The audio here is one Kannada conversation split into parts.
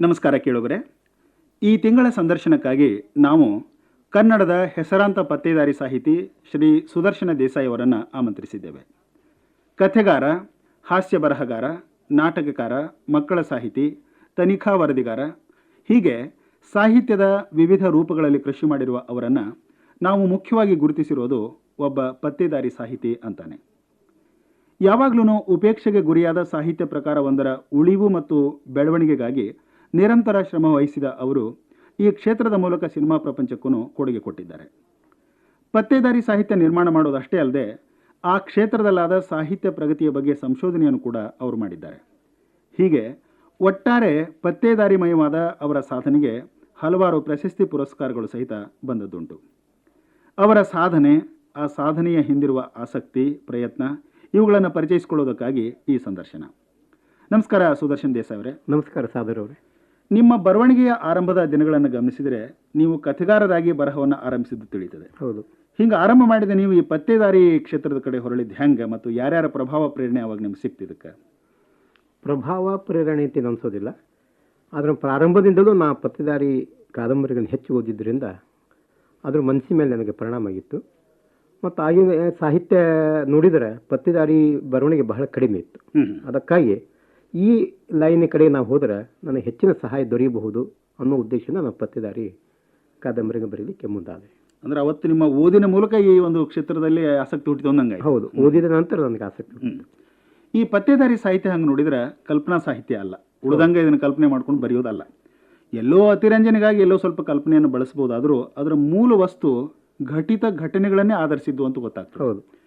ನಮಸ್ಕಾರ ಕೇಳುವರೆ ಈ ತಿಂಗಳ ಸಂದರ್ಶನಕ್ಕಾಗಿ ನಾವು ಕನ್ನಡದ ಹೆಸರಾಂತ ಪತ್ತೇದಾರಿ ಸಾಹಿತಿ ಶ್ರೀ ಸುದರ್ಶನ ದೇಸಾಯಿ ಅವರನ್ನು ಆಮಂತ್ರಿಸಿದ್ದೇವೆ. ಕಥೆಗಾರ, ಹಾಸ್ಯ ಬರಹಗಾರ, ನಾಟಕಕಾರ, ಮಕ್ಕಳ ಸಾಹಿತಿ, ತನಿಖಾ ವರದಿಗಾರ, ಹೀಗೆ ಸಾಹಿತ್ಯದ ವಿವಿಧ ರೂಪಗಳಲ್ಲಿ ಕೃಷಿ ಮಾಡಿರುವ ಅವರನ್ನು ನಾವು ಮುಖ್ಯವಾಗಿ ಗುರುತಿಸಿರೋದು ಒಬ್ಬ ಪತ್ತೇದಾರಿ ಸಾಹಿತಿ ಅಂತಾನೆ. ಯಾವಾಗಲೂ ಉಪೇಕ್ಷೆಗೆ ಗುರಿಯಾದ ಸಾಹಿತ್ಯ ಪ್ರಕಾರವೊಂದರ ಉಳಿವು ಮತ್ತು ಬೆಳವಣಿಗೆಗಾಗಿ ನಿರಂತರ ಶ್ರಮ ವಹಿಸಿದ ಅವರು ಈ ಕ್ಷೇತ್ರದ ಮೂಲಕ ಸಿನಿಮಾ ಪ್ರಪಂಚಕ್ಕೂ ಕೊಡುಗೆ ಕೊಟ್ಟಿದ್ದಾರೆ. ಪತ್ತೇದಾರಿ ಸಾಹಿತ್ಯ ನಿರ್ಮಾಣ ಮಾಡೋದಷ್ಟೇ ಅಲ್ಲದೆ ಆ ಕ್ಷೇತ್ರದಲ್ಲಾದ ಸಾಹಿತ್ಯ ಪ್ರಗತಿಯ ಬಗ್ಗೆ ಸಂಶೋಧನೆಯನ್ನು ಕೂಡ ಅವರು ಮಾಡಿದ್ದಾರೆ. ಹೀಗೆ ಒಟ್ಟಾರೆ ಪತ್ತೇದಾರಿಮಯವಾದ ಅವರ ಸಾಧನೆಗೆ ಹಲವಾರು ಪ್ರಶಸ್ತಿ ಪುರಸ್ಕಾರಗಳು ಸಹಿತ ಬಂದದ್ದುಂಟು. ಅವರ ಸಾಧನೆ, ಆ ಸಾಧನೆಯ ಹಿಂದಿರುವ ಆಸಕ್ತಿ, ಪ್ರಯತ್ನ ಇವುಗಳನ್ನು ಪರಿಚಯಿಸಿಕೊಳ್ಳೋದಕ್ಕಾಗಿ ಈ ಸಂದರ್ಶನ. ನಮಸ್ಕಾರ ಸುದರ್ಶನ್ ದೇಸಾಯಿ ನಮಸ್ಕಾರ ಸಾದರ್ ನಿಮ್ಮ ಬರವಣಿಗೆಯ ಆರಂಭದ ದಿನಗಳನ್ನು ಗಮನಿಸಿದರೆ ನೀವು ಕಥೆಗಾರರಾಗಿ ಬರಹವನ್ನು ಆರಂಭಿಸಿದ್ದು ತಿಳಿಯುತ್ತದೆ. ಹೌದು. ಹಿಂಗೆ ಆರಂಭ ಮಾಡಿದ ನೀವು ಈ ಪತ್ತೆದಾರಿ ಕ್ಷೇತ್ರದ ಕಡೆ ಹೊರಳಿದ್ದು ಹೆಂಗೆ ಮತ್ತು ಯಾರ್ಯಾರ ಪ್ರಭಾವ ಪ್ರೇರಣೆ ಅವಾಗ ನಿಮ್ಗೆ ಸಿಕ್ತಿದ್ದಕ್ಕೆ ಪ್ರಭಾವ ಪ್ರೇರಣೆ ಅಂತ ಅನಿಸೋದಿಲ್ಲ. ಅದರ ಪ್ರಾರಂಭದಿಂದಲೂ ನಾ ಪತ್ತೆದಾರಿ ಕಾದಂಬರಿಗಳನ್ನು ಹೆಚ್ಚು ಓದಿದ್ದರಿಂದ ಅದ್ರ ಮನಸ್ಸಿನ ಮೇಲೆ ನನಗೆ ಪರಿಣಾಮ ಆಗಿತ್ತು. ಮತ್ತು ಆಗಿನ ಸಾಹಿತ್ಯ ನೋಡಿದರೆ ಪತ್ತೆದಾರಿ ಬರವಣಿಗೆ ಬಹಳ ಕಡಿಮೆ ಇತ್ತು. ಅದಕ್ಕಾಗಿ ಈ ಲೈನ್ ಕಡೆ ನಾವು ಹೋದರೆ ನನಗೆ ಹೆಚ್ಚಿನ ಸಹಾಯ ದೊರೆಯಬಹುದು ಅನ್ನೋ ಉದ್ದೇಶದಿಂದ ನಾನು ಪತ್ತೇದಾರಿ ಕಾದಂಬರಿಗೆ ಬರೀಲಿಕ್ಕೆ ಮುಂದಾದೆ. ಅಂದ್ರೆ ಅವತ್ತು ನಿಮ್ಮ ಓದಿನ ಮೂಲಕ ಈ ಒಂದು ಕ್ಷೇತ್ರದಲ್ಲಿ ಆಸಕ್ತಿ ಹುಟ್ಟಿತು ಅಂದಂಗೆ ಹೌದು ಓದಿದ ನಂತರ ನನಗೆ ಆಸಕ್ತಿ. ಈ ಪತ್ತೆದಾರಿ ಸಾಹಿತ್ಯ ಹಂಗೆ ನೋಡಿದ್ರೆ ಕಲ್ಪನಾ ಸಾಹಿತ್ಯ ಅಲ್ಲ. ಉಳಿದಂಗೆ ಇದನ್ನು ಕಲ್ಪನೆ ಮಾಡ್ಕೊಂಡು ಬರೆಯೋದಲ್ಲ. ಎಲ್ಲೋ ಅತಿರಂಜನೆಗಾಗಿ ಎಲ್ಲೋ ಸ್ವಲ್ಪ ಕಲ್ಪನೆಯನ್ನು ಬಳಸ್ಬೋದಾದರೂ ಅದರ ಮೂಲ ವಸ್ತು ಘಟಿತ ಘಟನೆಗಳನ್ನೇ ಆಧರಿಸಿದ್ದು ಅಂತ ಗೊತ್ತಾಗ್ತದೆ. ಹೌದು.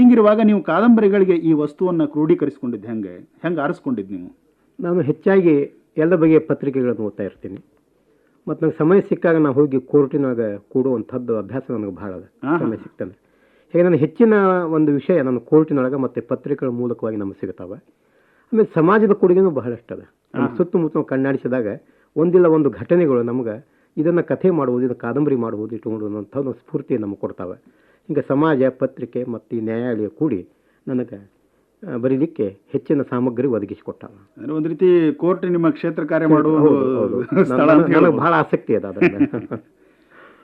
ಹಿಂಗಿರುವಾಗ ನೀವು ಕಾದಂಬರಿಗಳಿಗೆ ಈ ವಸ್ತುವನ್ನು ಕ್ರೋಢೀಕರಿಸಿಕೊಂಡಿದ್ದು ಹೆಂಗೆ? ಹೆಂಗೆ ಆರಿಸ್ಕೊಂಡಿದ್ದು ನೀವು? ನಾನು ಹೆಚ್ಚಾಗಿ ಎಲ್ಲ ಬಗೆಯ ಪತ್ರಿಕೆಗಳನ್ನು ಓದ್ತಾ ಇರ್ತೀನಿ. ಮತ್ತು ನಂಗೆ ಸಮಯ ಸಿಕ್ಕಾಗ ನಾನು ಹೋಗಿ ಕೋರ್ಟಿನಾಗ ಕೂಡುವಂಥದ್ದು ಅಭ್ಯಾಸ ನನಗೆ ಭಾಳ ಅದ. ಸಮಯ ಸಿಕ್ತಂದ್ರೆ. ಹೀಗೆ ನನ್ನ ಹೆಚ್ಚಿನ ಒಂದು ವಿಷಯ ನನ್ನ ಕೋರ್ಟಿನೊಳಗೆ ಮತ್ತು ಪತ್ರಿಕೆಗಳ ಮೂಲಕವಾಗಿ ನಮಗೆ ಸಿಗ್ತಾವೆ. ಆಮೇಲೆ ಸಮಾಜದ ಕೊಡುಗೆನೂ ಬಹಳಷ್ಟು ಅದ. ಸುತ್ತಮುತ್ತ ಕಣ್ಣಾಡಿಸಿದಾಗ ಒಂದಿಲ್ಲ ಒಂದು ಘಟನೆಗಳು ನಮಗೆ ಇದನ್ನು ಕಥೆ ಮಾಡ್ಬೋದು ಇದನ್ನು ಕಾದಂಬರಿ ಮಾಡ್ಬೋದು ಅನ್ನೋಂಥ ಒಂದು ಸ್ಫೂರ್ತಿ ನಮಗೆ ಕೊಡ್ತಾವೆ. ಹಿಂಗೆ ಸಮಾಜ ಪತ್ರಿಕೆ ಮತ್ತು ಈ ನ್ಯಾಯಾಲಯ ಕೂಡಿ ನನಗೆ ಬರೀಲಿಕ್ಕೆ ಹೆಚ್ಚಿನ ಸಾಮಗ್ರಿ ಒದಗಿಸಿಕೊಟ್ಟ ಅಂದ್ರೆ ಒಂದು ರೀತಿ ಕೋರ್ಟ್ ನಿಮ್ಮ ಕ್ಷೇತ್ರ ಕಾರ್ಯ ಮಾಡುವ ಬಹಳ ಆಸಕ್ತಿ ಅದ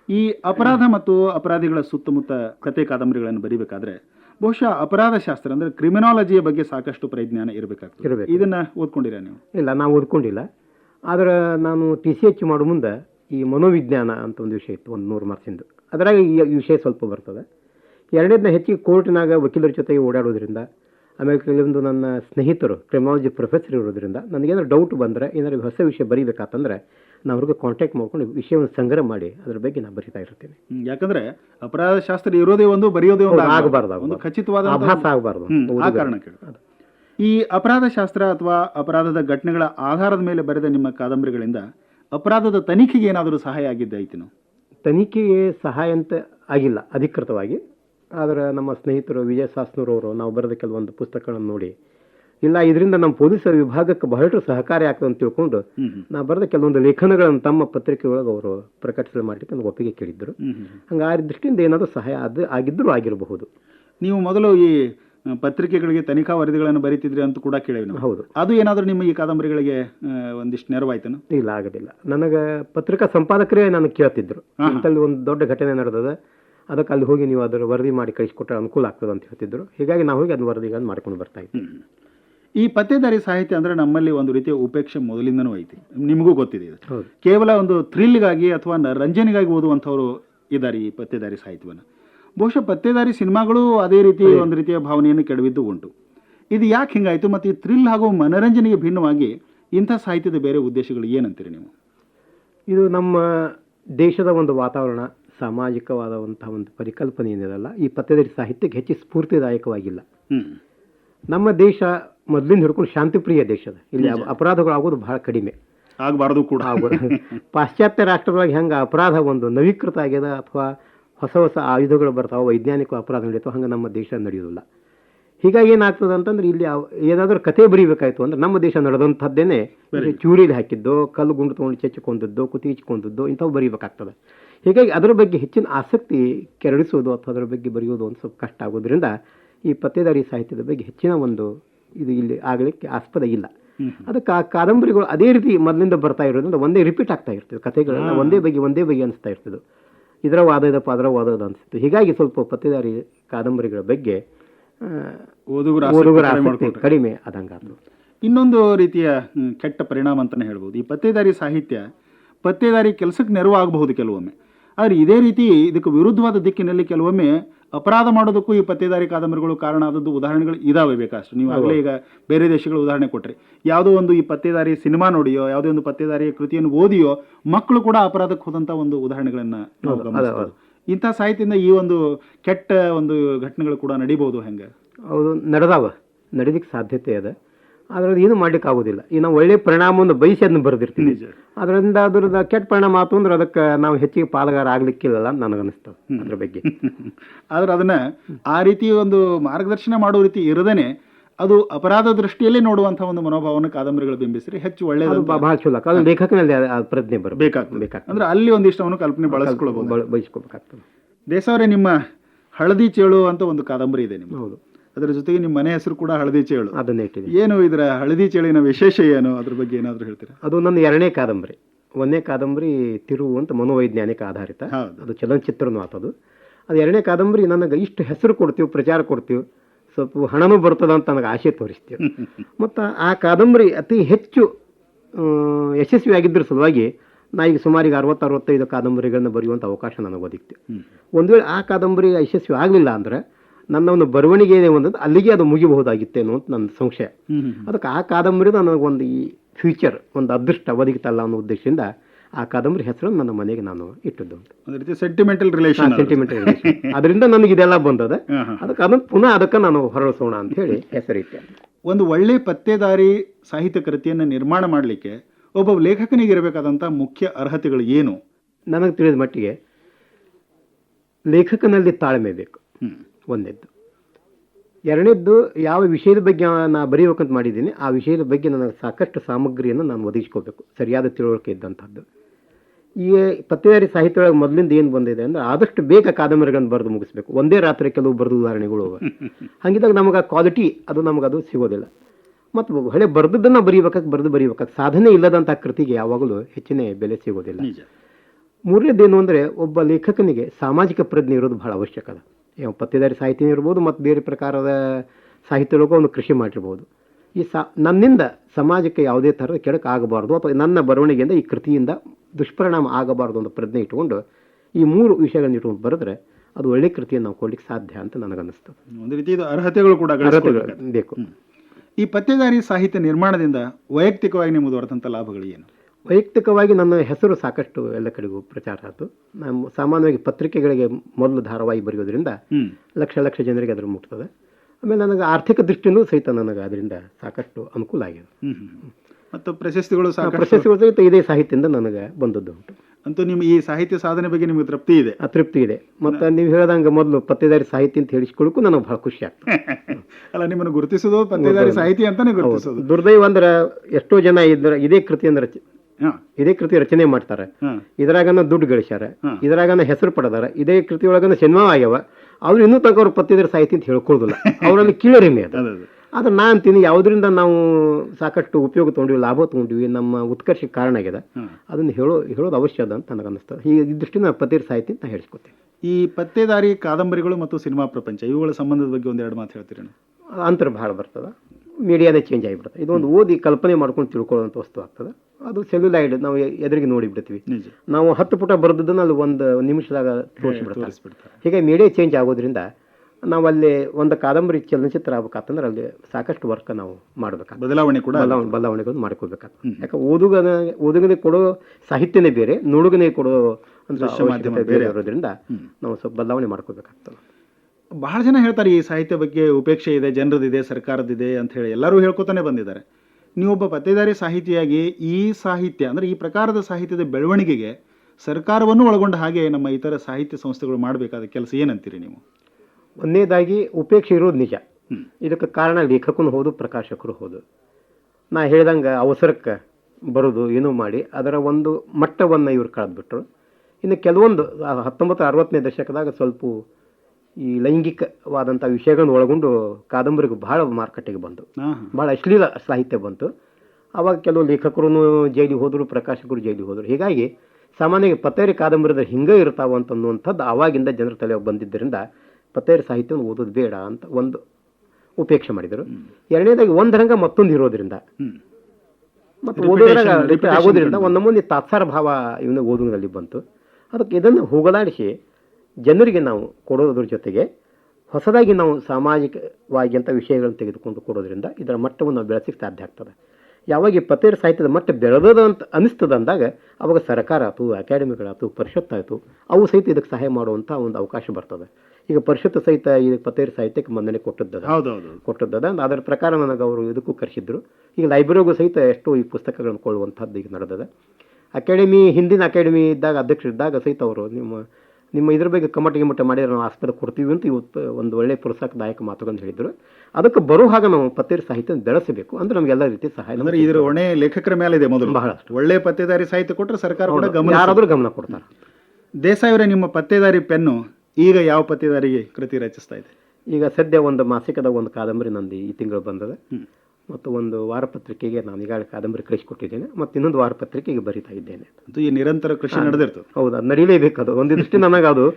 ಈ ಅಪರಾಧ ಮತ್ತು ಅಪರಾಧಿಗಳ ಸುತ್ತಮುತ್ತ ಕತೆ ಕಾದಂಬರಿಗಳನ್ನು ಬರೀಬೇಕಾದ್ರೆ ಬಹುಶಃ ಅಪರಾಧ ಶಾಸ್ತ್ರ ಅಂದ್ರೆ ಕ್ರಿಮಿನಾಲಜಿಯ ಬಗ್ಗೆ ಸಾಕಷ್ಟು ಪರಿಜ್ಞಾನ ಇರಬೇಕಾಗ್ತದೆ. ಇರ್ಬೇಕು. ಇದನ್ನ ಓದ್ಕೊಂಡಿರ ನೀವು? ಇಲ್ಲ ನಾವು ಓದ್ಕೊಂಡಿಲ್ಲ. ಆದ್ರೆ ನಾನು ಟಿ ಸಿ ಎಚ್ ಮಾಡೋ ಮುಂದೆ ಈ ಮನೋವಿಜ್ಞಾನ ಅಂತ ಒಂದು ವಿಷಯ ಇತ್ತು ಒಂದು ನೂರು ಮಾರ್ಕ್ಸಿಂದು. ಅದರಾಗ ಈ ವಿಷಯ ಸ್ವಲ್ಪ ಬರ್ತದೆ. ಎರಡನೇದನ್ನ ಹೆಚ್ಚಿಗೆ ಕೋರ್ಟ್ನಾಗ ವಕೀಲರ ಜೊತೆಗೆ ಓಡಾಡೋದ್ರಿಂದ ಆಮೇಲೆ ಕೆಲವೊಂದು ನನ್ನ ಸ್ನೇಹಿತರು ಕ್ರಿಮಾಲಜಿ ಪ್ರೊಫೆಸರ್ ಇರೋದ್ರಿಂದ ನನಗೇನಾದ್ರು ಡೌಟ್ ಬಂದರೆ ಏನಾದ್ರು ಹೊಸ ವಿಷಯ ಬರೀಬೇಕಾತಂದ್ರೆ ನಾನು ಅವ್ರಿಗೆ ಕಾಂಟ್ಯಾಕ್ಟ್ ಮಾಡ್ಕೊಂಡು ವಿಷಯವನ್ನು ಸಂಗ್ರಹ ಮಾಡಿ ಅದ್ರ ಬಗ್ಗೆ ನಾನು ಬರಿತಾ ಇರ್ತೀನಿ. ಯಾಕಂದ್ರೆ ಅಪರಾಧ ಶಾಸ್ತ್ರ ಇರೋದೇ ಒಂದು ಬರೆಯೋದೇ ಒಂದು ಆಗಬಾರ್ದು. ಒಂದು ಖಚಿತವಾದ ಅಭ್ಯಾಸ ಆಗಬಾರ್ದು. ಆ ಕಾರಣಕ್ಕೆ ಈ ಅಪರಾಧ ಶಾಸ್ತ್ರ ಅಥವಾ ಅಪರಾಧದ ಘಟನೆಗಳ ಆಧಾರದ ಮೇಲೆ ಬರೆದ ನಿಮ್ಮ ಕಾದಂಬರಿಗಳಿಂದ ಅಪರಾಧದ ತನಿಖೆಗೆ ಏನಾದರೂ ಸಹಾಯ ಆಗಿದ್ದಾಯ್ತು ತನಿಖೆಗೆ ಸಹಾಯ ಅಂತ ಆಗಿಲ್ಲ ಅಧಿಕೃತವಾಗಿ ಆದರೆ ನಮ್ಮ ಸ್ನೇಹಿತರು ವಿಜಯ ಸಾಸ್ನೂರವರು ನಾವು ಬರೆದ ಕೆಲವೊಂದು ಪುಸ್ತಕಗಳನ್ನು ನೋಡಿ ಇಲ್ಲ ಇದರಿಂದ ನಮ್ಮ ಪೊಲೀಸ್ ವಿಭಾಗಕ್ಕೆ ಬಹಳಷ್ಟು ಸಹಕಾರಿ ಆಗ್ತದೆ ಅಂತ ತಿಳ್ಕೊಂಡು ನಾವು. ನಾ ಬರೆದ ಕೆಲವೊಂದು ಲೇಖನಗಳನ್ನು ತಮ್ಮ ಪತ್ರಿಕೆ ಒಳಗೆ ಅವರು ಪ್ರಕಟಿಸಲು ಮಾಡಲಿಕ್ಕೆ ಒಂದು ಒಪ್ಪಿಗೆ ಕೇಳಿದ್ರು. ಹಂಗೆ ಆ ದೃಷ್ಟಿಯಿಂದ ಏನಾದರೂ ಸಹಾಯ ಅದು ಆಗಿದ್ದರೂ ಆಗಿರಬಹುದು ನೀವು ಮೊದಲು ಈ ಪತ್ರಿಕೆಗಳಿಗೆ ತನಿಖಾ ವರದಿಗಳನ್ನು ಬರೀತಿದ್ರಿ ಅಂತ ಕೂಡ ಕೇಳಿವಿ ನಾವು. ಹೌದು. ಅದು ಏನಾದರೂ ನಿಮ್ಮ ಈ ಕಾದಂಬರಿಗಳಿಗೆ ಒಂದಿಷ್ಟು ನೆರವಾಯ್ತು ಇಲ್ಲ ಆಗೋದಿಲ್ಲ. ನನಗೆ ಪತ್ರಿಕಾ ಸಂಪಾದಕರೇ ನನಗೆ ಕೇಳ್ತಿದ್ರು. ಅಂತಲ್ಲಿ ಒಂದು ದೊಡ್ಡ ಘಟನೆ ನಡೆದದ. ಅದಕ್ಕೆ ಅಲ್ಲಿ ಹೋಗಿ ನೀವು ಅದರ ವರದಿ ಮಾಡಿ ಕಳಿಸ್ಕೊಟ್ರೆ ಅನುಕೂಲ ಆಗ್ತದೆ ಅಂತ ಹೇಳ್ತಿದ್ರು. ಹೀಗಾಗಿ ನಾವು ಹೋಗಿ ಅದನ್ನ ವರದಿಗಳನ್ನು ಮಾಡ್ಕೊಂಡು ಬರ್ತಾ ಇದ್ವಿ. ಈ ಪತ್ತೇದಾರಿ ಸಾಹಿತ್ಯ ಅಂದರೆ ನಮ್ಮಲ್ಲಿ ಒಂದು ರೀತಿಯ ಉಪೇಕ್ಷೆ ಮೊದಲಿಂದನೂ ಐತಿ. ನಿಮಗೂ ಗೊತ್ತಿದೆ ಕೇವಲ ಒಂದು ಥ್ರಿಲ್ಗಾಗಿ ಅಥವಾ ರಂಜನೆಗಾಗಿ ಓದುವಂಥವರು ಇದ್ದಾರೆ ಈ ಪತ್ತೇದಾರಿ ಸಾಹಿತ್ಯವನ್ನು. ಬಹುಶಃ ಪತ್ತೇದಾರಿ ಸಿನಿಮಾಗಳು ಅದೇ ರೀತಿ ಒಂದು ರೀತಿಯ ಭಾವನೆಯನ್ನು ಕೆಡವಿದ್ದು ಉಂಟು. ಇದು ಯಾಕೆ ಹಿಂಗಾಯಿತು ಮತ್ತು ಈ ಥ್ರಿಲ್ ಹಾಗೂ ಮನರಂಜನೆಗೆ ಭಿನ್ನವಾಗಿ ಇಂಥ ಸಾಹಿತ್ಯದ ಬೇರೆ ಉದ್ದೇಶಗಳು ಏನಂತೀರಿ ನೀವು? ಇದು ನಮ್ಮ ದೇಶದ ಒಂದು ವಾತಾವರಣ ಸಾಮಾಜಿಕವಾದಂತಹ ಒಂದು ಪರಿಕಲ್ಪನೆ ಏನಿರಲ್ಲ ಈ ಪತ್ತೇದಾರಿ ಸಾಹಿತ್ಯಕ್ಕೆ ಹೆಚ್ಚು ಸ್ಫೂರ್ತಿದಾಯಕವಾಗಿಲ್ಲ. ನಮ್ಮ ದೇಶ ಮೊದಲಿಂದ ಹಿಡ್ಕೊಂಡು ಶಾಂತಿಪ್ರಿಯ ದೇಶದ ಇಲ್ಲಿ ಅಪರಾಧಗಳು ಆಗೋದು ಬಹಳ ಕಡಿಮೆ. ಆಗಬಾರ್ದು ಕೂಡ. ಆಗೋದು ಪಾಶ್ಚಾತ್ಯ ರಾಷ್ಟ್ರದೊಳಗೆ ಹೆಂಗೆ ಅಪರಾಧ ಒಂದು ನವೀಕೃತ ಆಗ್ಯದ ಅಥವಾ ಹೊಸ ಹೊಸ ಆಯುಧಗಳು ಬರ್ತಾವೆ ವೈಜ್ಞಾನಿಕ ಅಪರಾಧ ನಡೀತಾವೆ ಹಂಗೆ ನಮ್ಮ ದೇಶ ನಡೆಯೋದಿಲ್ಲ ಹೀಗಾಗಿ ಏನಾಗ್ತದೆ ಅಂತಂದ್ರೆ ಇಲ್ಲಿ ಏನಾದರೂ ಕತೆ ಬರೀಬೇಕಾಯ್ತು ಅಂದ್ರೆ ನಮ್ಮ ದೇಶ ನಡೆದಂಥದ್ದೇನೆ ಚೂರಿಲಿ ಹಾಕಿದ್ದು ಕಲ್ಲು ಗುಂಡು ತೊಗೊಂಡು ಚಚ್ಚಿಕೊಂಡಿದ್ದು ಕುತಿಚಿಕೊಂಡದ್ದು ಇಂಥವು ಬರೀಬೇಕಾಗ್ತದೆ. ಹೀಗಾಗಿ ಅದರ ಬಗ್ಗೆ ಹೆಚ್ಚಿನ ಆಸಕ್ತಿ ಕೆರಳಿಸೋದು ಅಥವಾ ಅದರ ಬಗ್ಗೆ ಬರೆಯೋದು ಒಂದು ಸ್ವಲ್ಪ ಕಷ್ಟ ಆಗೋದ್ರಿಂದ ಈ ಪತ್ತೇದಾರಿ ಸಾಹಿತ್ಯದ ಬಗ್ಗೆ ಹೆಚ್ಚಿನ ಒಂದು ಇದು ಇಲ್ಲಿ ಆಗಲಿಕ್ಕೆ ಆಸ್ಪದ ಇಲ್ಲ. ಅದಕ್ಕೆ ಆ ಕಾದಂಬರಿಗಳು ಅದೇ ರೀತಿ ಮೊದಲಿಂದ ಬರ್ತಾ ಇರೋದ್ರಿಂದ ಒಂದೇ ರಿಪೀಟ್ ಆಗ್ತಾ ಇರ್ತದೆ. ಕಥೆಗಳನ್ನ ಒಂದೇ ಬಗ್ಗೆ ಒಂದೇ ಬಗ್ಗೆ ಅನಿಸ್ತಾ ಇರ್ತದೆ. ಇದರ ವಾದ ಇದಪ್ಪ ಅದರ ವಾದ ಅನಿಸಿತ್ತು. ಹೀಗಾಗಿ ಸ್ವಲ್ಪ ಪತ್ತೇದಾರಿ ಕಾದಂಬರಿಗಳ ಬಗ್ಗೆ ಓದುಗರ ಆಸಕ್ತಿ. ಕಡಿಮೆ ಆದಂಗಾದ್ರು. ಇನ್ನೊಂದು ರೀತಿಯ ಕೆಟ್ಟ ಪರಿಣಾಮ ಅಂತಲೇ ಹೇಳ್ಬೋದು. ಈ ಪತ್ತೇದಾರಿ ಸಾಹಿತ್ಯ ಪತ್ತೇದಾರಿ ಕೆಲಸಕ್ಕೆ ನೆರವಾಗಬಹುದು ಕೆಲವೊಮ್ಮೆ. ಆದರೆ ಇದೇ ರೀತಿ ಇದಕ್ಕೆ ವಿರುದ್ಧವಾದ ದಿಕ್ಕಿನಲ್ಲಿ ಕೆಲವೊಮ್ಮೆ ಅಪರಾಧ ಮಾಡೋದಕ್ಕೂ ಈ ಪತ್ತೇದಾರಿ ಕಾದಂಬರಿಗಳು ಕಾರಣ ಆದದ್ದು ಉದಾಹರಣೆಗಳು ಇದಾವೆ ಬೇಕಷ್ಟು. ನೀವು ಆಗಲೇ ಈಗ ಬೇರೆ ದೇಶಗಳ ಉದಾಹರಣೆ ಕೊಟ್ಟರೆ ಯಾವುದೋ ಒಂದು ಈ ಪತ್ತೇದಾರಿ ಸಿನಿಮಾ ನೋಡಿಯೋ ಯಾವುದೇ ಒಂದು ಪತ್ತೇದಾರಿ ಕೃತಿಯನ್ನು ಓದಿಯೋ ಮಕ್ಕಳು ಕೂಡ ಅಪರಾಧಕ್ಕೆ ಹೋದಂಥ ಒಂದು ಉದಾಹರಣೆಗಳನ್ನು ನಾವು ಗಮನಿಸ್ಬೋದು. ಇಂಥ ಸಾಹಿತ್ಯದಿಂದ ಈ ಒಂದು ಕೆಟ್ಟ ಒಂದು ಘಟನೆಗಳು ಕೂಡ ನಡಿಬಹುದು ಹೆಂಗೆ? ಹೌದು ನಡೆದಾವ ನಡೀಲಿಕ್ಕೆ ಸಾಧ್ಯತೆ ಅದ ಆದ್ರೆ ಅದು ಏನು ಮಾಡ್ಲಿಕ್ಕೆ ಆಗೋದಿಲ್ಲ ಈ ನಾವು ಒಳ್ಳೆ ಒಂದು ಬಯಸಿ ಅದನ್ನ ಬರೆದಿರ್ತೀವಿ ಅದರಿಂದ ಅದ್ರದ್ದು ಕೆಟ್ಟ ಪರಿಣಾಮ ಆತು ಅಂದ್ರೆ ಅದಕ್ಕೆ ನಾವು ಹೆಚ್ಚಿಗೆ ಪಾಲುಗಾರ ಆಗ್ಲಿಕ್ಕಿಲ್ಲ ಅಂತ ನನಗನ್ನಿಸ್ತದೆ ಅದ್ರ ಬಗ್ಗೆ. ಆದ್ರೆ ಅದನ್ನ ಆ ರೀತಿ ಒಂದು ಮಾರ್ಗದರ್ಶನ ಮಾಡೋ ರೀತಿ ಇರದೇನೆ ಅದು ಅಪರಾಧ ದೃಷ್ಟಿಯಲ್ಲಿ ನೋಡುವಂತಹ ಒಂದು ಮನೋಭಾವನ ಕಾದಂಬರಿಗಳು ಬಿಂಬಿಸಿದ್ರೆ ಹೆಚ್ಚು ಒಳ್ಳೆಯ ಒಳ್ಳೆಯದು ಬಹಳ ಚಲೋ. ಅದು ಲೇಖಕನಲ್ಲಿ ಪ್ರಜ್ಞೆ ಬರಬೇಕಾಗ್ತದೆ ಬೇಕಾಗ್ತದೆ. ಅಂದ್ರೆ ಅಲ್ಲಿ ಒಂದಿಷ್ಟವನ್ನು ಕಲ್ಪನೆ ಬಳಸ್ಕೊಳ್ಬಹುದು ಬಳ- ಬಯಸ್ಕೋಬೇಕಾಗ್ತದೆ ದೇಸಾವರೇ ನಿಮ್ಮ ಹಳದಿ ಚೇಳು ಅಂತ ಒಂದು ಕಾದಂಬರಿ ಇದೆ ನಿಮ್ಮ ಹೌದು. ಅದರ ಜೊತೆಗೆ ನಿಮ್ಮ ಮನೆ ಹೆಸರು ಕೂಡ ಹಳದಿ ಚೇಳು. ಅದನ್ನ ಇಟ್ಟಿದೆ ಏನು ಇದರ ಹಳದಿ ಚೇಳಿನ ವಿಶೇಷ ಏನು? ಅದ್ರ ಬಗ್ಗೆ ಏನಾದರೂ ಹೇಳ್ತೀರಾ? ಅದು ನನ್ನ ಎರಡನೇ ಕಾದಂಬರಿ. ಒಂದನೇ ಕಾದಂಬರಿ ತಿರುವು ಅಂತ ಮನೋವೈಜ್ಞಾನಿಕ ಆಧಾರಿತ. ಅದು ಚಲನಚಿತ್ರನೂ ಆತದು ಅದು. ಎರಡನೇ ಕಾದಂಬರಿ ನನಗೆ ಇಷ್ಟು ಹೆಸರು ಕೊಡ್ತೀವಿ ಪ್ರಚಾರ ಕೊಡ್ತೀವಿ ಸ್ವಲ್ಪ ಹಣನೂ ಬರ್ತದ ಅಂತ ನನಗೆ ಆಸೆ ತೋರಿಸ್ತೀವಿ. ಮತ್ತು ಆ ಕಾದಂಬರಿ ಅತಿ ಹೆಚ್ಚು ಯಶಸ್ವಿ ಯಶಸ್ವಿಯಾಗಿದ್ದರ ಸಲುವಾಗಿ ನಾ ಈಗ ಸುಮಾರಿಗೆ ಅರವತ್ತು ಅರವತ್ತೈದು ಕಾದಂಬರಿಗಳನ್ನ ಬರೆಯುವಂಥ ಅವಕಾಶ ನನಗೆ ಒದಗಿತ್ತು ಹ್ಮ್. ಒಂದು ವೇಳೆ ಆ ಕಾದಂಬರಿ ಯಶಸ್ವಿ ಆಗಲಿಲ್ಲ ಅಂದ್ರೆ ನನ್ನ ಒಂದು ಬರವಣಿಗೆ ಏನೇ ಒಂದದ್ದು ಅಲ್ಲಿಗೆ ಅದು ಮುಗಿಬಹುದಾಗಿತ್ತೇನೋ ಅಂತ ನನ್ನ ಸಂಶಯ. ಅದಕ್ಕೆ ಆ ಕಾದಂಬರಿ ನನಗೊಂದು ಈ ಫ್ಯೂಚರ್ ಒಂದು ಅದೃಷ್ಟ ಒದಗಿತಲ್ಲ ಅನ್ನೋ ಉದ್ದೇಶದಿಂದ ಆ ಕಾದಂಬರಿ ಹೆಸರು ನನ್ನ ಮನೆಗೆ ನಾನು ಇಟ್ಟದ್ದು ಸೆಂಟಿಮೆಂಟಲ್ ರೀತಿ ಸೆಂಟಿಮೆಂಟಲ್ ರಿಲೇಷನ್ ಸೆಂಟಿಮೆಂಟ್ ಅದರಿಂದ ನನಗೆ ಇದೆಲ್ಲ ಬಂದದ. ಅದಕ್ಕೆ ಅದನ್ನು ಪುನಃ ಅದಕ್ಕೆ ನಾನು ಹೊರಳಿಸೋಣ ಅಂತ ಹೇಳಿ ಹೆಸರಿಟ್ಟೆ ಒಂದು ಒಳ್ಳೆ ಪತ್ತೇದಾರಿ ಸಾಹಿತ್ಯ ಕೃತಿಯನ್ನು ನಿರ್ಮಾಣ ಮಾಡಲಿಕ್ಕೆ ಒಬ್ಬ ಲೇಖಕನಿಗೆ ಇರಬೇಕಾದಂಥ ಮುಖ್ಯ ಅರ್ಹತೆಗಳು ಏನು? ನನಗೆ ತಿಳಿದ ಮಟ್ಟಿಗೆ ಲೇಖಕನಲ್ಲಿ ತಾಳ್ಮೆ ಬೇಕು. ಒಂದನೇದ್ದು ಎರಡನೇದ್ದು ಯಾವ ವಿಷಯದ ಬಗ್ಗೆ ನಾ ಬರೆಯಬೇಕಂತ ಮಾಡಿದ್ದೀನಿ ಆ ವಿಷಯದ ಬಗ್ಗೆ ನನಗೆ ಸಾಕಷ್ಟು ಸಾಮಗ್ರಿಯನ್ನು ನಾನು ಒದಗಿಸ್ಕೋಬೇಕು. ಸರಿಯಾದ ತಿಳುವಳಿಕೆ ಇದ್ದಂಥದ್ದು ಈ ಪತ್ತೇದಾರಿ ಸಾಹಿತ್ಯ ಒಳಗೆ ಮೊದಲಿಂದ ಏನು ಬಂದಿದೆ ಅಂದರೆ ಆದಷ್ಟು ಬೇಗ ಕಾದಂಬರಿಗಳನ್ನು ಬರೆದು ಮುಗಿಸ್ಬೇಕು. ಒಂದೇ ರಾತ್ರಿ ಕೆಲವು ಬರೆದು ಉದಾಹರಣೆಗಳು ಅವ ಹಂಗಿದಾಗ ನಮಗೆ ಆ ಕ್ವಾಲಿಟಿ ಅದು ನಮಗೆ ಅದು ಸಿಗೋದಿಲ್ಲ. ಮತ್ತು ಹಳೆ ಬರೆದದ್ದನ್ನು ಬರೀಬೇಕಾಗಿ ಬರೆದು ಬರೀಬೇಕಾಗಿ ಸಾಧನೆ ಇಲ್ಲದಂಥ ಕೃತಿಗೆ ಯಾವಾಗಲೂ ಹೆಚ್ಚಿನ ಬೆಲೆ ಸಿಗೋದಿಲ್ಲ. ಮೂರನೇದೇನು ಅಂದರೆ ಒಬ್ಬ ಲೇಖಕನಿಗೆ ಸಾಮಾಜಿಕ ಪ್ರಜ್ಞೆ ಇರೋದು ಬಹಳ ಅವಶ್ಯಕ ಅದ. ಪತ್ತೇದಾರಿ ಸಾಹಿತ್ಯ ಇರ್ಬೋದು ಮತ್ತು ಬೇರೆ ಪ್ರಕಾರದ ಸಾಹಿತ್ಯಗಳಿಗೂ ಅವನು ಕೃಷಿ ಮಾಡಿರ್ಬೋದು. ಈ ಸಾ ನನ್ನಿಂದ ಸಮಾಜಕ್ಕೆ ಯಾವುದೇ ಥರದ ಕೆಡಕು ಆಗಬಾರ್ದು ಅಥವಾ ನನ್ನ ಬರವಣಿಗೆಯಿಂದ ಈ ಕೃತಿಯಿಂದ ದುಷ್ಪರಿಣಾಮ ಆಗಬಾರ್ದು ಅಂತ ಪ್ರಜ್ಞೆ ಇಟ್ಕೊಂಡು ಈ ಮೂರು ವಿಷಯಗಳನ್ನ ಇಟ್ಕೊಂಡು ಬರೆದ್ರೆ ಅದು ಒಳ್ಳೆ ಕೃತಿಯನ್ನು ನಾವು ಕೊಡ್ಲಿಕ್ಕೆ ಸಾಧ್ಯ ಅಂತ ನನಗನ್ನಿಸ್ತದೆ. ಒಂದು ರೀತಿ ಇದು ಅರ್ಹತೆಗಳು ಕೂಡ. ಅರ್ಹತೆಗಳು ಬೇಕು. ಈ ಪತ್ತೇದಾರಿ ಸಾಹಿತ್ಯ ನಿರ್ಮಾಣದಿಂದ ವೈಯಕ್ತಿಕವಾಗಿ ನಿಮ್ಮದು ಹೊರತಂಥ ಲಾಭಗಳು ಏನು? ವೈಯಕ್ತಿಕವಾಗಿ ನನ್ನ ಹೆಸರು ಸಾಕಷ್ಟು ಎಲ್ಲ ಕಡೆಗೂ ಪ್ರಚಾರ ಆಯಿತು. ನಾನು ಸಾಮಾನ್ಯವಾಗಿ ಪತ್ರಿಕೆಗಳಿಗೆ ಮೊದಲು ಧಾರಾವಾಹಿ ಬರೆಯೋದ್ರಿಂದ ಲಕ್ಷ ಲಕ್ಷ ಜನರಿಗೆ ಅದ್ರ ಮುಟ್ತದೆ. ಆಮೇಲೆ ನನಗೆ ಆರ್ಥಿಕ ದೃಷ್ಟಿಯೂ ಸಹಿತ ನನಗೆ ಅದರಿಂದ ಸಾಕಷ್ಟು ಅನುಕೂಲ ಆಗಿದೆ. ಮತ್ತು ಪ್ರಶಸ್ತಿಗಳು ಪ್ರಶಸ್ತಿಗಳು ಸಹಿತ ಇದೇ ಸಾಹಿತ್ಯದಿಂದ ನನಗೆ ಬಂದದ್ದು ಉಂಟು. ಅಂತೂ ನಿಮ್ಮ ಈ ಸಾಹಿತ್ಯ ಸಾಧನೆ ಬಗ್ಗೆ ನಿಮಗೆ ತೃಪ್ತಿ ಇದೆ? ಅತೃಪ್ತಿ ತೃಪ್ತಿ ಇದೆ. ಮತ್ತು ನೀವು ಹೇಳ್ದಂಗೆ ಮೊದಲು ಪತ್ತೇದಾರಿ ಸಾಹಿತ್ಯ ಅಂತ ಹೇಳಿಸ್ಕೊಳ್ಳೋಕ್ಕೂ ನನಗೆ ಬಹಳ ಖುಷಿ ಆಗ್ತದೆ. ಅಲ್ಲ ನಿಮ್ಮನ್ನು ಗುರುತಿಸೋದು ಪತ್ತೇದಾರಿ ಸಾಹಿತ್ಯ ಅಂತಾನೆ ಗುರುತಿಸೋದು. ದುರ್ದೈವ ಅಂದ್ರೆ ಎಷ್ಟೋ ಜನ ಇದ್ರ ಇದೇ ಕೃತಿ ಹಾ ಇದೇ ಕೃತಿ ರಚನೆ ಮಾಡ್ತಾರೆ. ಇದ್ರಾಗನ ದುಡ್ಡು ಗಳಿಸ್ಯಾರ. ಇದ್ರಾಗನ ಹೆಸರು ಪಡೆದಾರೆ. ಇದೇ ಕೃತಿ ಒಳಗನ ಸಿನಿಮಾ ಆಗ್ಯಾವ. ಅವ್ರು ಇನ್ನೂ ತನಕ ಅವ್ರು ಪತ್ತಿದ್ರ ಸಾಹಿತಿ ಅಂತ ಹೇಳ್ಕೊಳ್ಳೋದಿಲ್ಲ ಅವರಲ್ಲಿ ಕೀಳರಿಮೆ ಅದು. ಆದ್ರೆ ನಾ ಅಂತೀನಿ ಯಾವುದರಿಂದ ನಾವು ಸಾಕಷ್ಟು ಉಪಯೋಗ ತೊಗೊಂಡಿವಿ ಲಾಭ ತೊಗೊಂಡಿವಿ ನಮ್ಮ ಉತ್ಕರ್ಷಕ್ಕೆ ಕಾರಣ ಆಗಿದೆ. ಅದನ್ನು ಹೇಳೋ ಹೇಳೋದು ಅವಶ್ಯ ಅದ ಅಂತ ನನಗೆ ಅನ್ನಿಸ್ತದೆ. ಈ ಈ ದೃಷ್ಟಿನ ಪತ್ತಿರ ಸಾಹಿತ್ಯ ಅಂತ ನಾ ಹೇಳಿಸ್ಕೊತೀನಿ ಈ ಪತ್ತೇದಾರಿ ಕಾದಂಬರಿಗಳು ಮತ್ತು ಸಿನಿಮಾ ಪ್ರಪಂಚ ಇವುಗಳ ಸಂಬಂಧದ ಬಗ್ಗೆ ಒಂದೆರಡು ಮಾತು ಹೇಳ್ತೀರೇನು? ಅಂತರ ಭಾಳ ಬರ್ತದೆ. ಮೀಡಿಯಾನೇ ಚೇಂಜ್ ಆಗಿಬಿಡುತ್ತೆ. ಇದೊಂದು ಓದಿ ಕಲ್ಪನೆ ಮಾಡ್ಕೊಂಡು ತಿಳ್ಕೊಳ್ಳೋಂಥ ವಸ್ತು ಆಗ್ತದೆ. ಅದು ಸೆಲ್ಯುಲೈಡ್ ನಾವು ಎದುರಿಗೆ ನೋಡಿಬಿಡ್ತೀವಿ. ನಾವು ಹತ್ತು ಪುಟ ಬರೆದದ್ದನ್ನು ಅಲ್ಲಿ ಒಂದು ನಿಮಿಷದಾಗ ತೋರಿಸ್ಬಿಡ್ತಾರೆ. ಹೀಗೆ ಮೀಡಿಯಾ ಚೇಂಜ್ ಆಗೋದ್ರಿಂದ ನಾವಲ್ಲಿ ಒಂದು ಕಾದಂಬರಿ ಚಲನಚಿತ್ರ ಆಗ್ಬೇಕಂತಂದ್ರೆ ಅಲ್ಲಿ ಸಾಕಷ್ಟು ವರ್ಕ್ ನಾವು ಮಾಡ್ಬೇಕಾಗ್ತದೆ. ಬದಲಾವಣೆ ಕೂಡ ಬದಲಾವಣೆ ಬದಲಾವಣೆಗಳನ್ನು ಮಾಡ್ಕೋಬೇಕಾಗ್ತದೆ. ಯಾಕೆ ಓದುಗನ ಓದುಗನಿಗೆ ಕೊಡೋ ಸಾಹಿತ್ಯನೇ ಬೇರೆ ನುಡುಗನೆ ಕೊಡೋ ಅಂತ ಬೇರೆ ಇರೋದ್ರಿಂದ ನಾವು ಸ್ವಲ್ಪ ಬದಲಾವಣೆ ಮಾಡ್ಕೋಬೇಕಾಗ್ತದೆ. ಬಹಳ ಜನ ಹೇಳ್ತಾರೆ ಈ ಸಾಹಿತ್ಯ ಬಗ್ಗೆ ಉಪೇಕ್ಷೆ ಇದೆ ಜನರದಿದೆ ಸರ್ಕಾರದಿದೆ ಅಂತ ಹೇಳಿ ಎಲ್ಲರೂ ಹೇಳ್ಕೊತಾನೆ ಬಂದಿದ್ದಾರೆ. ನೀವೊಬ್ಬ ಪತ್ತೇದಾರಿ ಸಾಹಿತಿಯಾಗಿ ಈ ಸಾಹಿತ್ಯ ಅಂದರೆ ಈ ಪ್ರಕಾರದ ಸಾಹಿತ್ಯದ ಬೆಳವಣಿಗೆಗೆ ಸರ್ಕಾರವನ್ನು ಒಳಗೊಂಡ ಹಾಗೆ ನಮ್ಮ ಇತರ ಸಾಹಿತ್ಯ ಸಂಸ್ಥೆಗಳು ಮಾಡಬೇಕಾದ ಕೆಲಸ ಏನಂತೀರಿ ನೀವು? ಒಂದನೇದಾಗಿ ಉಪೇಕ್ಷೆ ಇರೋದು ನಿಜ. ಇದಕ್ಕೆ ಕಾರಣ ಲೇಖಕನು ಹೌದು ಪ್ರಕಾಶಕರು ಹೌದು. ನಾ ಹೇಳ್ದಂಗೆ ಅವಸರಕ್ಕೆ ಬರೋದು ಏನೋ ಮಾಡಿ ಅದರ ಒಂದು ಮಟ್ಟವನ್ನು ಇವ್ರು ಕಳೆದ್ಬಿಟ್ರು. ಇನ್ನು ಕೆಲವೊಂದು ಹತ್ತೊಂಬತ್ತು ಅರವತ್ತನೇ ದಶಕದಾಗ ಸ್ವಲ್ಪ ಈ ಲೈಂಗಿಕವಾದಂಥ ವಿಷಯಗಳನ್ನು ಒಳಗೊಂಡು ಕಾದಂಬರಿಗೂ ಬಹಳ ಮಾರುಕಟ್ಟೆಗೆ ಬಂತು ಭಾಳ ಅಶ್ಲೀಲ ಸಾಹಿತ್ಯ ಬಂತು. ಆವಾಗ ಕೆಲವು ಲೇಖಕರು ಜೈಲಿಗೆ ಹೋದರು ಪ್ರಕಾಶಕರು ಜೈಲಿಗೆ ಹೋದರು. ಹೀಗಾಗಿ ಸಾಮಾನ್ಯವಾಗಿ ಪತೇರಿ ಕಾದಂಬರಿದ ಹಿಂಗೆ ಇರ್ತಾವ ಅಂತ ಅನ್ನುವಂಥದ್ದು ಆವಾಗಿಂದ ಜನರ ತಲೆ ಬಂದಿದ್ದರಿಂದ ಪತೇರಿ ಸಾಹಿತ್ಯವನ್ನು ಓದೋದು ಬೇಡ ಅಂತ ಒಂದು ಉಪೇಕ್ಷೆ ಮಾಡಿದರು. ಎರಡನೇದಾಗಿ ಒಂದು ರಂಗ ಮತ್ತೊಂದು ಇರೋದ್ರಿಂದ. ಮತ್ತು ಓದೋದ್ರಿಂದ ಓದೋದ್ರಾಗ ಆಗೋದ್ರಿಂದ ಒಂದು ನಮೂನಿ ತಾತ್ಸಾರ ಭಾವ ಇವನ್ನ ಓದುವುದರಲ್ಲಿ ಬಂತು. ಅದಕ್ಕೆ ಇದನ್ನು ಹೋಗಲಾಡಿಸಿ ಜನರಿಗೆ ನಾವು ಕೊಡೋದ್ರ ಜೊತೆಗೆ ಹೊಸದಾಗಿ ನಾವು ಸಾಮಾಜಿಕವಾಗಿ ಅಂತ ವಿಷಯಗಳನ್ನು ತೆಗೆದುಕೊಂಡು ಕೊಡೋದ್ರಿಂದ ಇದರ ಮಟ್ಟವನ್ನು ನಾವು ಬೆಳೆಸಕ್ಕೆ ಸಾಧ್ಯ ಆಗ್ತದೆ. ಯಾವಾಗ ಈ ಪತೇರ ಸಾಹಿತ್ಯದ ಮಟ್ಟ ಬೆಳೆದದ ಅಂತ ಅನಿಸ್ತದ ಅಂದಾಗ ಅವಾಗ ಸರ್ಕಾರ ಆಯ್ತು ಅಕಾಡೆಮಿಗಳಾಯ್ತು ಪರಿಷತ್ ಆಯಿತು ಅವು ಸಹಿತ ಇದಕ್ಕೆ ಸಹಾಯ ಮಾಡುವಂಥ ಒಂದು ಅವಕಾಶ ಬರ್ತದೆ. ಈಗ ಪರಿಷತ್ತು ಸಹಿತ ಇದಕ್ಕೆ ಪತ್ರ ಸಾಹಿತ್ಯಕ್ಕೆ ಮನ್ನಣೆ ಕೊಟ್ಟದ್ದು ಕೊಟ್ಟದ್ದದ? ಅದರ ಪ್ರಕಾರ ನನಗೆ ಅವರು ಇದಕ್ಕೂ ಕರೆಸಿದ್ರು. ಈಗ ಲೈಬ್ರರಿಗೂ ಸಹಿತ ಎಷ್ಟೋ ಈ ಪುಸ್ತಕಗಳನ್ನು ಕೊಳ್ಳುವಂಥದ್ದು ಈಗ ನಡೆದದ. ಅಕಾಡೆಮಿ ಹಿಂದಿನ ಅಕಾಡೆಮಿ ಇದ್ದಾಗ ಅಧ್ಯಕ್ಷರಿದ್ದಾಗ ಸಹಿತ ಅವರು ನಿಮ್ಮ ನಿಮ್ಮ ಇದ್ರ ಬಗ್ಗೆ ಕಮಟ ಗಿಮಟ ಮಾಡಿದ್ರೆ ನಾವು ಆಸ್ಪದ ಕೊಡ್ತೀವಿ ಅಂತ ಇವತ್ತು ಒಂದು ಒಳ್ಳೆ ಪ್ರೋತ್ಸಾಹದಾಯಕ ಮಾತುಗಳನ್ನು ಹೇಳಿದ್ರು. ಅದಕ್ಕೆ ಬರೋ ಹಾಗೆ ನಾವು ಪತ್ತೇರಿ ಸಾಹಿತ್ಯ ಬೆಳೆಸಬೇಕು ಅಂದ್ರೆ ನಮ್ಗೆ ಎಲ್ಲ ರೀತಿ ಸಹಾಯ ಅಂದ್ರೆ ಇದರ ಹೊಣೆ ಲೇಖಕರ ಮೇಲೆ ಇದೆ ಮೊದಲು. ಬಹಳಷ್ಟು. ಒಳ್ಳೆ ಪತ್ತೇದಾರಿ ಸಾಹಿತ್ಯ ಕೊಟ್ಟರೆ ಸರ್ಕಾರ ಕೂಡ ಗಮನ ಯಾರಾದರೂ ಗಮನ ಕೊಡ್ತಾರೆ. ದೇಸಾಯಿ ಅವರೇ ನಿಮ್ಮ ಪತ್ತೇದಾರಿ ಪೆನ್ನು ಈಗ ಯಾವ ಪತ್ತೇದಾರಿಗೆ ಕೃತಿ ರಚಿಸ್ತಾ ಇದೆ? ಈಗ ಸದ್ಯ ಒಂದು ಮಾಸಿಕದ ಒಂದು ಕಾದಂಬರಿ ನಂದು ಈ ತಿಂಗಳು ಬಂದದ. ಮತ್ತು ಒಂದು ವಾರಪತ್ರಿಕೆಗೆ ನಾನು ಈಗಾಗಲೇ ಕಾದಂಬರಿ ಕಳಿಸಿಕೊಟ್ಟಿದ್ದೇನೆ ಮತ್ತು ಇನ್ನೊಂದು ವಾರಪತ್ರಿಕೆಗೆ ಬರಿತಾ ಇದ್ದೇನೆ. ಅದು ಈ ನಿರಂತರ ಕೃಷಿ ನಡೆದಿರ್ತದೆ ಹೌದು ಅದು ನಡೀಲೇಬೇಕು ಅದು. ಒಂದು ದೃಷ್ಟಿ ನನಗೆ ಅದು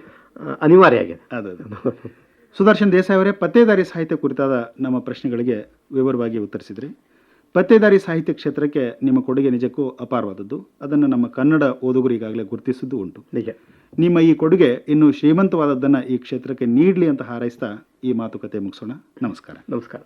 ಅನಿವಾರ್ಯ ಆಗಿದೆ. ಅದು. ಸುದರ್ಶನ್ ದೇಸಾಯಿ ಅವರೇ ಪತ್ತೇದಾರಿ ಸಾಹಿತ್ಯ ಕುರಿತಾದ ನಮ್ಮ ಪ್ರಶ್ನೆಗಳಿಗೆ ವಿವರವಾಗಿ ಉತ್ತರಿಸಿದ್ರಿ. ಪತ್ತೇದಾರಿ ಸಾಹಿತ್ಯ ಕ್ಷೇತ್ರಕ್ಕೆ ನಿಮ್ಮ ಕೊಡುಗೆ ನಿಜಕ್ಕೂ ಅಪಾರವಾದದ್ದು. ಅದನ್ನು ನಮ್ಮ ಕನ್ನಡ ಓದುಗರು ಈಗಾಗಲೇ ಗುರುತಿಸಿದ್ದು ಉಂಟು. ನಿಜ. ನಿಮ್ಮ ಈ ಕೊಡುಗೆ ಇನ್ನು ಶ್ರೀಮಂತವಾದದ್ದನ್ನು ಈ ಕ್ಷೇತ್ರಕ್ಕೆ ನೀಡಲಿ ಅಂತ ಹಾರೈಸ್ತಾ ಈ ಮಾತುಕತೆ ಮುಗಿಸೋಣ. ನಮಸ್ಕಾರ. ನಮಸ್ಕಾರ.